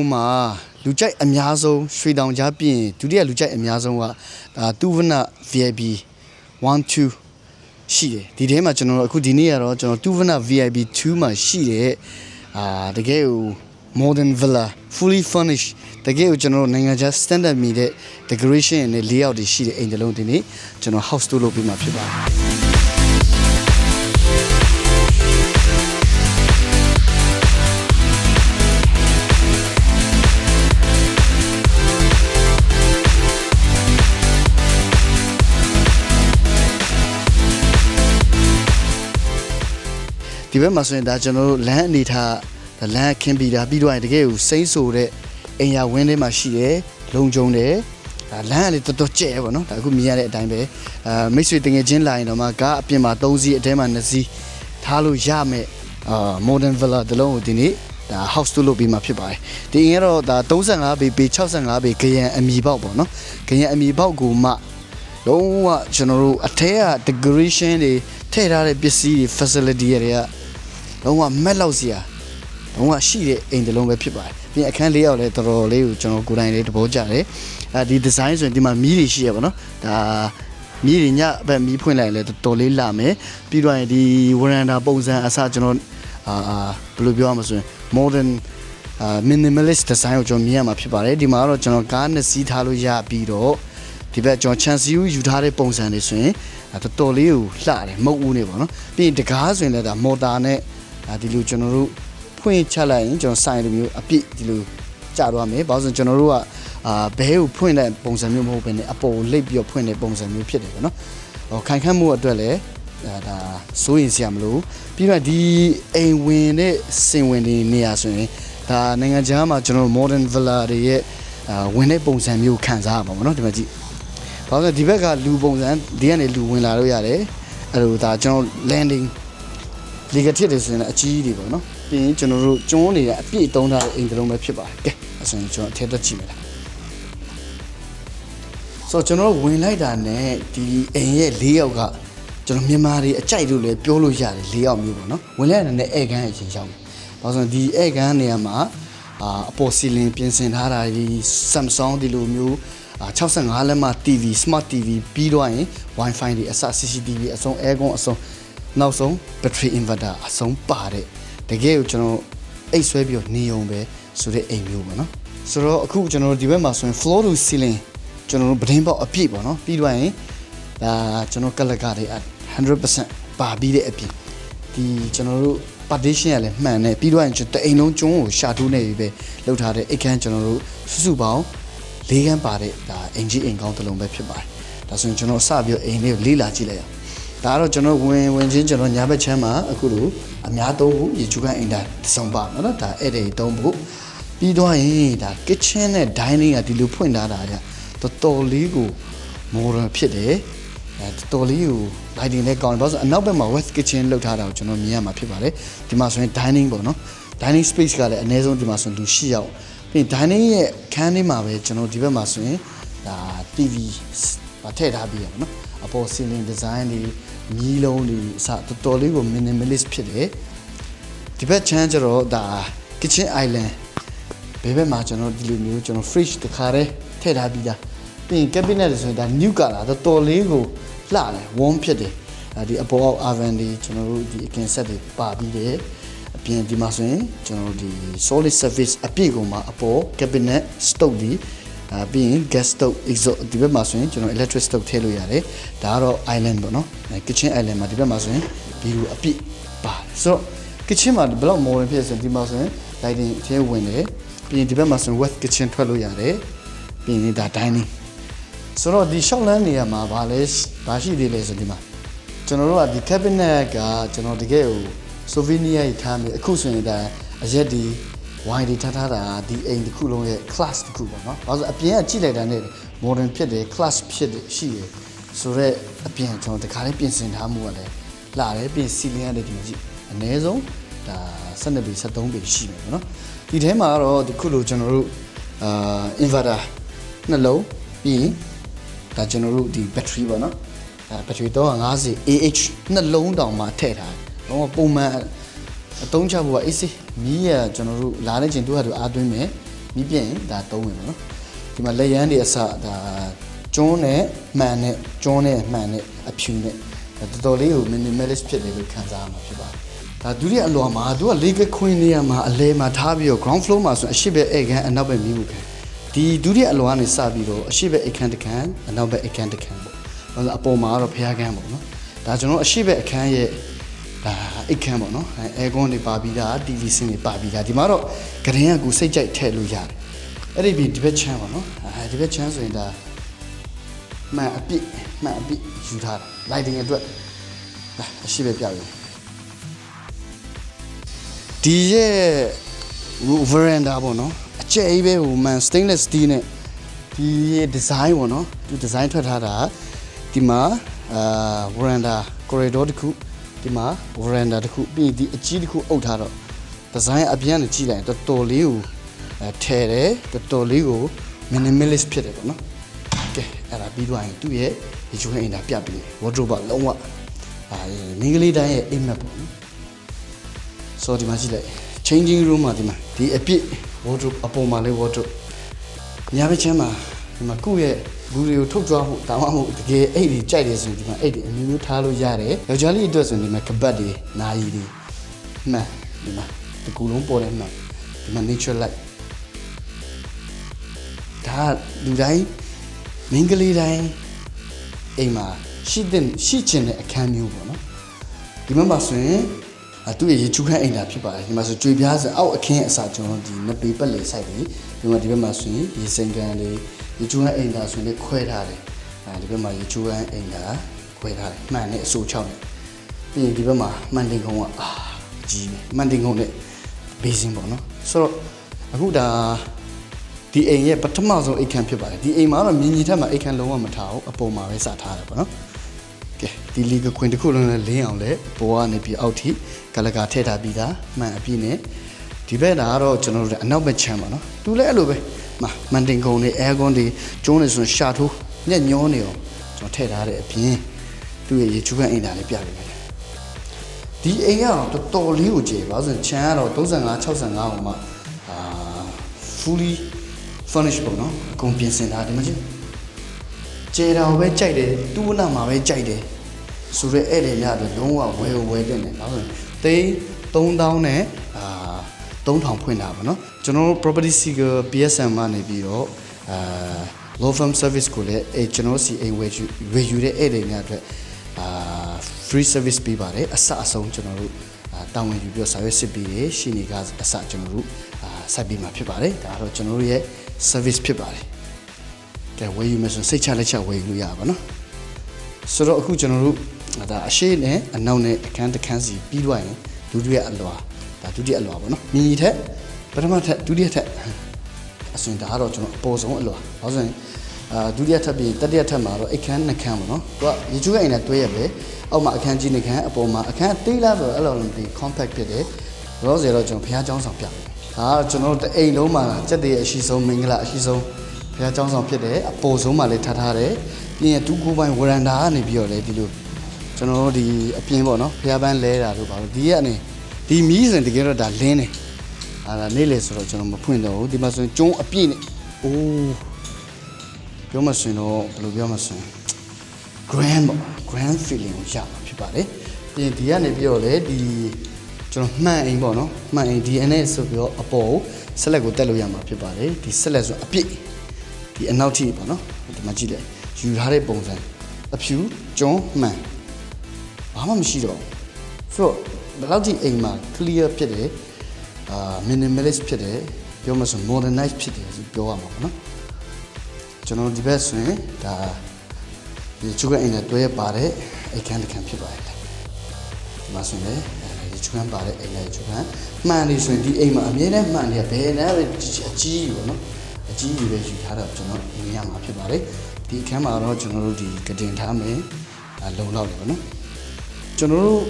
ဟိုမှာလူကြိုက်အများဆုံးရွှေတောင်ကြားပြင်ဒုတိယလူကြိုက်အများဆုံးကဒါတူဝန VIP 1 2ရှိတယ်ဒီထဲမှာကျွန်တော်တို့အခုဒီနေ့ကတော့ကျွန်တော်တူဝန VIP 2မှာရှိတယ်အာတကယ်ကို modern villa fully furnished တကယ်ကိုကျွန်တော်တို့နိုင်ငံခြား standard မီတဲ့ decoration နဲ့ layout တွေရှိတဲ့အိမ်တစ်လုံးဒီနေ့ကျွန်တော် house tour လုပ်ပေးမှာဖြစ်ပါတယ် ဒီဘက်မှာဆိုရင်ဒါကျွန်တော်တို့လမ်းအနေထားဒါလမ်းခင်းပြီးတာပြီးတော့ရင်တကယ်ကိုစိမ့်ဆိုတဲ့အိမ်ယာဝင်းထဲမှာရှိတယ်လုံခြုံတယ်ဒါလမ်းကလေတော်တော်ကျဲပေါ့နော်ဒါအခုမြင်ရတဲ့အတိုင်းပဲအာမိတ်ဆွေတငယ်ချင်းလာရင်တော့မှကားအပြင်မှာ3စီးအထဲမှာ2စီးထားလို့ရမယ်အာ modern villa တလုံးကိုဒီနေ့ဒါ house tour လုပ်ပြီးမှဖြစ်ပါတယ်ဒီအိမ်ကတော့ဒါ35ပေပေ65ပေခရံအမီပေါက်ပေါ့နော်ခရံအမီပေါက်ကိုမှလုံးဝကျွန်တော်တို့အထက်က decoration တွေထည့်ထားတဲ့ပစ္စည်းတွေ facility တွေက လုံးဝမက်လောက်စရာလုံးဝရှိတဲ့အိမ်တစ်လုံးပဲဖြစ်ပါတယ်။ပြီးရင်အခန်းလေးရောက်လဲတော်တော်လေးကိုကျွန်တော်ကိုယ်တိုင်လေးသဘောကျတယ်။အဲဒီ design ဆိုရင်ဒီမှာမီးတွေရှိရပါတော့။ဒါမီးတွေညဘက်မီးဖွင့်လိုက်ရင်လဲတော်တော်လေးလာမယ်။ပြီးတော့ရင်ဒီ veranda ပုံစံအစားကျွန်တော်အာဘယ်လိုပြောရမလဲဆိုရင် modern အာ minimalist design ကိုကျွန်တော်မြင်ရမှာဖြစ်ပါတယ်။ဒီမှာကတော့ကျွန်တော်ကားနှစ်စီးထားလို့ရပြီးတော့ဒီဘက်ကျွန်တော် chance ယူယူထားတဲ့ပုံစံတွေဆိုရင်အဲတော်တော်လေးကိုလှတယ်မုတ်ဦးနေပေါ့နော်ပြီးရင်တကားဆိုရင်လည်းဒါမော်တာနဲ့ ဒါဒီလိုကျွန်တော်တို့ဖွင့်ချလိုက်ရင်ကျွန်တော်ဆိုင်လိုမျိုးအပြည့်ဒီလိုကြာသွားမယ်ဘာလို့ဆိုကျွန်တော်တို့ကအာဘဲကိုဖွင့်တဲ့ပုံစံမျိုးမဟုတ်ဘဲနဲ့အပေါ်ကိုလိပ်ပြီးတော့ဖွင့်တဲ့ပုံစံမျိုးဖြစ်တယ်ပေါ့နော်ဟိုခိုင်ခန့်မှုအတွက်လည်းဒါဒါစိုးရင်စရာမလိုပြီးတော့ဒီအိမ်ဝင်တဲ့စင်ဝင်တွေနေရာဆိုရင်ဒါနိုင်ငံခြားမှာကျွန်တော် modern villa တွေရဲ့ဝင်တဲ့ပုံစံမျိုးခံစားရမှာပေါ့နော်ဒီမှာကြည့်ဘာလို့လဲဒီဘက်ကလူပုံစံဒီကနေလူဝင်လာလို့ရတယ်အဲ့လိုဒါကျွန်တော် landing လေကထစ်တယ်ဆိုရင်လည်းအကြီးကြီးတွေပေါ့နော်ပြီးရင်ကျွန်တော်တို့ကျွန်းနေတဲ့အပြည့်တုံးထားတဲ့အိမ်တစ်လုံးပဲဖြစ်ပါတယ်ကဲအဲ့ဆိုရင်ကျွန်တော်အထက်တက်ကြည့်မယ်လားဆိုတော့ကျွန်တော်တို့ဝင်လိုက်တာနဲ့ဒီအိမ်ရဲ့၄ယောက်ကကျွန်တော်မြန်မာတွေအကြိုက်လို့လည်းပြောလို့ရတယ်၄ယောက်မျိုးပေါ့နော်ဝင်လိုက်တဲ့နဲ့ဧကန်အရင်ရောက်တယ်ဘာလို့လဲဆိုတော့ဒီဧကန်နေရာမှာအာအပေါ်စီလင်ပြင်ဆင်ထားတာဒီ Samsung ဒီလိုမျိုးအာ65လက်မ TV smart TV ပြီးတော့ရင် Wi-Fi တွေအစ CCTV အစုံ aircon အစုံ နောက်ဆုံး battery inverter အစုံပါတဲ့တကယ်ကိုကျွန်တော်အိတ်ဆွဲပြီးတော့နေုံပဲဆိုတဲ့အိမ်မျိုးပေါ့နော်ဆိုတော့အခုကျွန်တော်တို့ဒီဘက်မှာဆိုရင် floor to ceiling ကျွန်တော်တို့ပဒင်းပေါက်အပြည့်ပေါ့နော်ပြီးတော့ရင်ဒါကျွန်တော်ကလကတွေ100%ပါပြီးတဲ့အပြင်ဒီကျွန်တော်တို့ partition ရလည်းမှန်တယ်ပြီးတော့ရင်ကျွန်တော်တအိမ်လုံးကျွန်းကိုရှာထိုးနေပြီပဲလောက်ထားတဲ့အိတ်ခမ်းကျွန်တော်တို့စုစုပေါင်းလေးခန်းပါတဲ့ဒါအင်ဂျီအိမ်ကောင်းတစ်လုံးပဲဖြစ်ပါတယ်။ဒါဆိုရင်ကျွန်တော်စပြီးအိမ်လေးကိုလေးလာကြည့်လိုက်ရအောင်။ ဒါကတော့ကျွန်တော်ဝင်ဝင်ချင်းကျွန်တော်ညာဘက်ချမ်းမှာအခုလိုအများသုံးဖို့ရေချူကန်အိမ်တိုင်းတစ်စုံပါနော်နော်ဒါအဲ့ဒီသုံးဖို့ပြီးတော့ရင်ဒါ kitchen နဲ့ dining ကဒီလိုဖွင့်ထားတာကြတော်တော်လေးကို modern ဖြစ်တယ်။အဲတော်တော်လေးကို lighting လည်းကောင်းတယ်ဘာလို့ဆိုအနောက်ဘက်မှာ west kitchen လောက်ထားတာကိုကျွန်တော်မြင်ရမှာဖြစ်ပါတယ်။ဒီမှာဆိုရင် dining ပေါ့နော်။ dining space ကလည်းအနည်းဆုံးဒီမှာဆိုရင်လူရှိရောက်ပြီး dining ရဲ့ခန်းထဲမှာပဲကျွန်တော်ဒီဘက်မှာဆိုရင်ဒါ TV ပါထည့်ထားပြီးရပါတော့။ အပေါ် ceiling design တွေမီးလုံးတွေအစတော်တော်လေးကို minimalist ဖြစ်တယ်။ဒီဘက်ချမ်းကျတော့ဒါ kitchen island ဘယ်ဘက်မှာကျွန်တော်ဒီလိုမျိုးကျွန်တော် fridge တခါတည်းထည့်ထားပြီးသားပြီးရင် cabinet တွေဆိုရင်ဒါ new color တော်တော်လေးကိုလှတယ် warm ဖြစ်တယ်အဲဒီအပေါ်အောက် oven တွေကျွန်တော်တို့ဒီအကင်ဆက်တွေပါပြီးတယ်အပြင်ဒီမှာဆိုရင်ကျွန်တော်တို့ဒီ solid surface အပြည့်ကိုမှအပေါ် cabinet stove ဒီ အာပြီးရင် gas stove exhaust ဒီဘက်မှာဆိုရင်ကျွန်တော် electric stove ထည့်လို့ရတယ်ဒါကတော့ island ပေါ့နော်အဲ kitchen island မှာဒီဘက်မှာဆိုရင်ဒီလိုအပြည့်ပါတယ်ဆိုတော့ kitchen မှာဘယ်လောက် modern ဖြစ်ဆိုရင်ဒီမှာဆိုရင် lighting ထဲဝင်တယ်ပြီးရင်ဒီဘက်မှာဆိုရင် west kitchen ထွက်လို့ရတယ်ပြီးရင်ဒါ dining ဆိုတော့ဒီ short land နေရာမှာဗာလဲဗာရှိသေးလဲဆိုဒီမှာကျွန်တော်တို့ကဒီ cabinet ကကျွန်တော်တကယ်ကို souvenir ကြီးထားမယ်အခုဆိုရင်ဒါအရက်ဒီ wine တွေထားထားတာဒီအိမ်တစ်ခုလုံးရဲ့ class တစ်ခုပေါ့နော်။ဘာလို့ဆိုအပြင်ကကြည့်လိုက်တာနဲ့ modern ဖြစ်တယ် class ဖြစ်တယ်ရှိတယ်ဆိုတော့အပြင်ကျွန်တော်တခါလေးပြင်ဆင်ထားမှုကလည်းလာတယ်ပြင် ceiling ရတယ်ဒီမှာကြည့်အနည်းဆုံးဒါ12ပေ73ပေရှိမယ်ပေါ့နော်။ဒီထဲမှာကတော့ဒီခုလိုကျွန်တော်တို့အာ inverter နှလုံးပြီးရင်ဒါကျွန်တော်တို့ဒီ battery ပေါ့နော်အဲ battery 350 AH နှလုံးတောင်မှထည့်ထားတယ်။တော့ပုံမှန် အသုံးချဖို့ကအေးစေးမီးရကျွန်တော်တို့လာတဲ့ချိန်သူ့ဟာသူအားသွင်းမယ်မီးပြင်းရင်ဒါသုံးဝင်ပေါ့နော်ဒီမှာလက်ရန်တွေအစဒါကျွန်းနဲ့မှန်နဲ့ကျွန်းနဲ့မှန်နဲ့အဖြူနဲ့ဒါတော်တော်လေးကို minimalist ဖြစ်တယ်လို့ခံစားရမှာဖြစ်ပါတယ်ဒါဒုတိယအလွာမှာသူက legal queen နေရာမှာအလဲမှာထားပြီးတော့ ground floor မှာဆိုအရှိဘက်ဧကန်အနောက်ဘက်မြင်းမှုခံဒီဒုတိယအလွာကနေစပြီးတော့အရှိဘက်ဧကန်တစ်ခံအနောက်ဘက်ဧကန်တစ်ခံပေါ့ဘာလို့လဲအပေါ်မှာကတော့ဖျားကန်းပေါ့နော်ဒါကျွန်တော်အရှိဘက်အခန်းရဲ့ ဒါအိတ်ခမ်းပေါ့နော်အဲအဲကွန်တွေပါပြီးသား TV စင်တွေပါပြီးသားဒီမှာတော့ဂရင်ကကိုစိတ်ကြိုက်ထည့်လို့ရတယ်အဲ့ဒီပြီးဒီဘက်ချမ်းပေါ့နော်အဲဒီဘက်ချမ်းဆိုရင်ဒါမှန်အပြစ်မှန်အပြစ်ယူထားတာ lighting အတွက်ဒါအရှိပဲပြပြီဒီရဲ့ဟို veranda ပေါ့နော်အကျယ်ကြီးပဲဟို man stainless steel နဲ့ဒီရဲ့ design ပေါ့နော်ဒီ design ထွက်ထားတာဒီမှာအာ veranda corridor တစ်ခု ဒီမှာ veranda တစ်ခုပြီးရင်ဒီအကြီးတစ်ခုအုပ်ထားတော့ design အပြန်နဲ့ကြည့်လိုက်ရင်တော်တော်လေးကိုအဲထဲတယ်တော်တော်လေးကို minimalist ဖြစ်တယ်ပေါ့နော်ကဲအဲ့ဒါပြီးတော့ရင်သူ့ရဲ့ဒီချိုးအိမ်သာပြပြီး wardrobe ကလုံးဝအာမင်းကလေးတိုင်းရဲ့အိမ်မက်ပေါ့နော်ဆိုဒီမှာကြည့်လိုက် changing room မှာဒီမှာဒီအပြစ် wardrobe အပေါ်မှာလေး wardrobe ညာဘက်ချမ်းမှာ ဒီမှာကုရဲ့ဘူးတွေကိုထုတ်ကြွားဖို့တောင်းအောင်တကယ်အိတ်တွေကြိုက်တယ်ဆိုရင်ဒီမှာအိတ်တွေအမျိုးမျိုးထားလို့ရတယ်ယောက်ျားလေးအတွက်ဆိုရင်ဒီမှာကပတ်တွေနာရီတွေမှန်ဒီမှာဒီကူလုံးပေါ်တယ်မှန်ဒီမှာ nature light ဒါလူတိုင်းမင်းကလေးတိုင်းအိမ်မှာရှိတဲ့ရှိချင်တဲ့အခန်းမျိုးပေါ့နော်ဒီမှာမှာဆိုရင်အသူ့ရဲ့ရေချူခန့်အိမ်သာဖြစ်ပါတယ်ဒီမှာဆိုကြွေပြားစအောက်အခင်းအစာကျွန်တော်ဒီနပေပက်လေဆိုင်ပြီး ဒီမှာဒီဘက်မှာဆိုရင်ရေစင်ကန်လေးရေချူခန့်အိမ်သာဆိုရင်လည်းခွဲထားတယ်အဲဒီဘက်မှာရေချူခန့်အိမ်သာခွဲထားတယ်မှန်နဲ့အစိုးချောင်းနဲ့ပြီးရင်ဒီဘက်မှာမှန်တင်ကုန်းကအာကြီးပဲမှန်တင်ကုန်းနဲ့ဘေးစင်းပေါ့နော်ဆိုတော့အခုဒါဒီအိမ်ရဲ့ပထမဆုံးအိမ်ခန်းဖြစ်ပါတယ်ဒီအိမ်မှာတော့မြင်းကြီးထက်မှာအိမ်ခန်းလုံးဝမထားဘူးအပေါ်မှာပဲစထားတယ်ပေါ့နော်ကဲဒီလီကခွင်တစ်ခုလုံးနဲ့လင်းအောင်လဲဘောကနေပြီးအောက်ထိကလကာထည့်ထားပြီးသားမှန်အပြည့်နဲ့ ဒီဘက်ဒါကတော့ကျွန်တော်တို့အနောက်ဘက်ချမ်းပါနော်သူလည်းအဲ့လိုပဲမမန်တင်ကုံတွေအဲကွန်တွေကျုံးနေဆိုရင်ရှာထိုးညက်ညောနေအောင်ကျွန်တော်ထည့်ထားတဲ့အပြင်သူ့ရဲ့ရေချူကန်အိမ်သားလေးပြပေးမယ်ဒီအိမ်ကတော့တော်တော်လေးကိုကျေပါဆိုရင်ချမ်းကတော့35 65အောင်မှအာ fully furnished ပေါ့နော်အကုန်ပြင်ဆင်ထားတယ်မကြည့်ကျေတာကိုပဲကြိုက်တယ်တူဝနာမှာပဲကြိုက်တယ်ဆိုတော့အဲ့လေရတယ်လုံးဝဝဲဝဲတဲ့နေနော်သိန်း3000နဲ့အာ 3000ဖွင့်တာပေါ့နော်ကျွန်တော်တို့ property seeker PSM ကနေပြီးတော့အာ low firm service ကိုလည်းအဲကျွန်တော်စီအိမ်ဝယ်ယူဝယ်ယူတဲ့ဧည့်သည်များအတွက်အာ free service ပေးပါတယ်အစအဆုံးကျွန်တော်တို့တာဝန်ယူပြီးတော့စာရွက်စစ်ပြီးရရှိနေကအစကျွန်တော်တို့ဆက်ပြီးမှာဖြစ်ပါတယ်ဒါကတော့ကျွန်တော်တို့ရဲ့ service ဖြစ်ပါတယ်ကဲဝယ်ယူမယ်ဆိုစိတ်ချလက်ချဝယ်ယူလို့ရပါဘောနော်ဆိုတော့အခုကျွန်တော်တို့ဒါအရှိနဲ့အနောက်နဲ့အခန်းတစ်ခန်းစီပြီးသွားရင်ဒုတိယအလွာ ဒါဒုတိယအလွာပေါ့နော်မြည်ထက်ပထမထက်ဒုတိယထက်အစင်ဒါကတော့ကျွန်တော်အပေါ်ဆုံးအလွာဘာလို့ဆိုရင်အာဒုတိယထပ်ပြီးတတိယထပ်မှာတော့အခန်းနှစ်ခန်းပေါ့နော်သူကရေချိုးအိမ်နဲ့တွဲရပဲအောက်မှာအခန်းကြီးနှစ်ခန်းအပေါ်မှာအခန်းသေးလားဆိုတော့အဲ့လိုဒီ compact ဖြစ်တယ်ရောစေတော့ကျွန်တော်ဘုရားကျောင်းဆောင်ပြမယ်ဒါကကျွန်တော်တို့တအိမ်လုံးမှာစက်တည်းအရှိဆုံးမင်္ဂလာအရှိဆုံးဘုရားကျောင်းဆောင်ဖြစ်တယ်အပေါ်ဆုံးမှာလည်းထားထားတယ်ပြီးရင်ဒုကိုယ်ပိုင်ဝရန်တာကနေပြီးတော့လည်းဒီလိုကျွန်တော်တို့ဒီအပြင်ပေါ့နော်ဘုရားပန်းလဲတာတို့ပါလို့ဒီကနေ ဒီမီးစင်တကယ်တော့ဒါလင်းနေအာဒါနေ့လေဆိုတော့ကျွန်တော်မဖွင့်တော့ဘူးဒီမှာဆိုရင်ကျုံးအပြည့်နဲ့အိုးပြောမှဆိုရင်တော့ဘယ်လိုပြောမှဆိုရင် grand ပေါ့ grand feeling ကိုရမှာဖြစ်ပါတယ်ပြီးရင်ဒီကနေပြီးတော့လည်းဒီကျွန်တော်မှန်အိမ်ပေါ့နော်မှန်အိမ်ဒီအနေဆိုပြီးတော့အပေါ်ကိုဆက်လက်ကိုတက်လို့ရမှာဖြစ်ပါတယ်ဒီဆက်လက်ဆိုအပြည့်ဒီအနောက်ထိပေါ့နော်ဒီမှာကြည့်လိုက်ယူထားတဲ့ပုံစံအဖြူကျွန်းမှန်ဘာမှမရှိတော့ဘူးဆိုတော့ ဘယ်လောက်ထိအိမ်မှာ clear ဖြစ်တယ်အာ minimalist ဖြစ်တယ်ပြောမှဆို modernize ဖြစ်တယ်ဆိုပြောရမှာပေါ့နော်ကျွန်တော်ဒီဘက်ဆိုရင်ဒါဒီချူကန်အိမ်နဲ့တွဲပါတဲ့အိတ်ခမ်းတစ်ခမ်းဖြစ်ပါတယ်ဒီမှာဆိုရင်ဒီချူကန်ပါတဲ့အိမ်နဲ့ချူကန်မှန်နေဆိုရင်ဒီအိမ်မှာအမြဲတမ်းမှန်နေဘယ်နဲ့ပဲအကြီးကြီးပေါ့နော်အကြီးကြီးပဲယူထားတော့ကျွန်တော်မြင်ရမှာဖြစ်ပါတယ်ဒီအခန်းမှာတော့ကျွန်တော်တို့ဒီကတင်ထားမယ်လုံလောက်တယ်ပေါ့နော်ကျွန်တော်တို့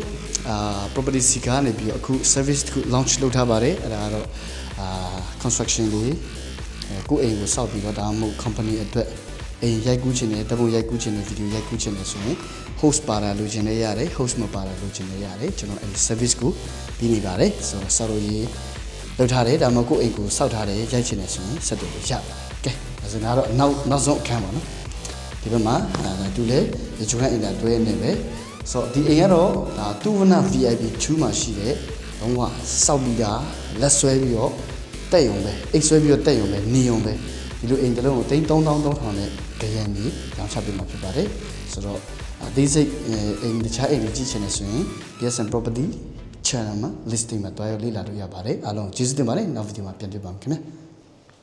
အာ property စီကနေပြီးတော့အခု service တစ်ခု launch လုပ်ထားပါတယ်အဲ့ဒါကတော့အာ construction လေးအဲကိုယ့်အိမ်ကိုစောက်ပြီးတော့ဒါမှမဟုတ် company အတွက်အိမ်ရိုက်ကူးခြင်းနဲ့တပုံရိုက်ကူးခြင်းနဲ့ဗီဒီယိုရိုက်ကူးခြင်းနဲ့ဆိုရင် host ပါတာလိုချင်လည်းရတယ် host မပါတာလိုချင်လည်းရတယ်ကျွန်တော်အဲဒီ service ကိုပြီးနေပါတယ်ဆိုတော့ဆောက်လို့ရေးလောက်ထားတယ်ဒါမှမဟုတ်ကိုယ့်အိမ်ကိုစောက်ထားတယ်ရိုက်ချင်တယ်ဆိုရင်ဆက်တူလို့ရတယ်ကဲဒါဆိုတော့နောက်နောက်ဆုံးအခန်းပါနော်ဒီဘက်မှာအဲသူလည်းဂျူကန်အင်တာတွဲနေပဲ ဆိုတော့ဒီအိမ်ကတော့ဒါတူဝနာ VIP 2မှာရှိတဲ့လုံးဝစောက်ပြီးတာလက်ဆွဲပြီးတော့တက်ရုံပဲအိတ်ဆွဲပြီးတော့တက်ရုံပဲနေရုံပဲဒီလိုအိမ်တစ်လုံးကိုတိန်း3300နဲ့ကြရန်ကြီးရောင်းချပေးမှာဖြစ်ပါတယ်ဆိုတော့အသေးစိတ်အိမ်တခြားအိမ်တွေကြည့်ချင်တယ်ဆိုရင် PSN Property channel မှာ listing မှာတွားရောက်လေ့လာလို့ရပါတယ်အားလုံးကျေးဇူးတင်ပါတယ်နောက်ဗီဒီယိုမှာပြန်တွေ့ပါမယ်ခင်ဗျာ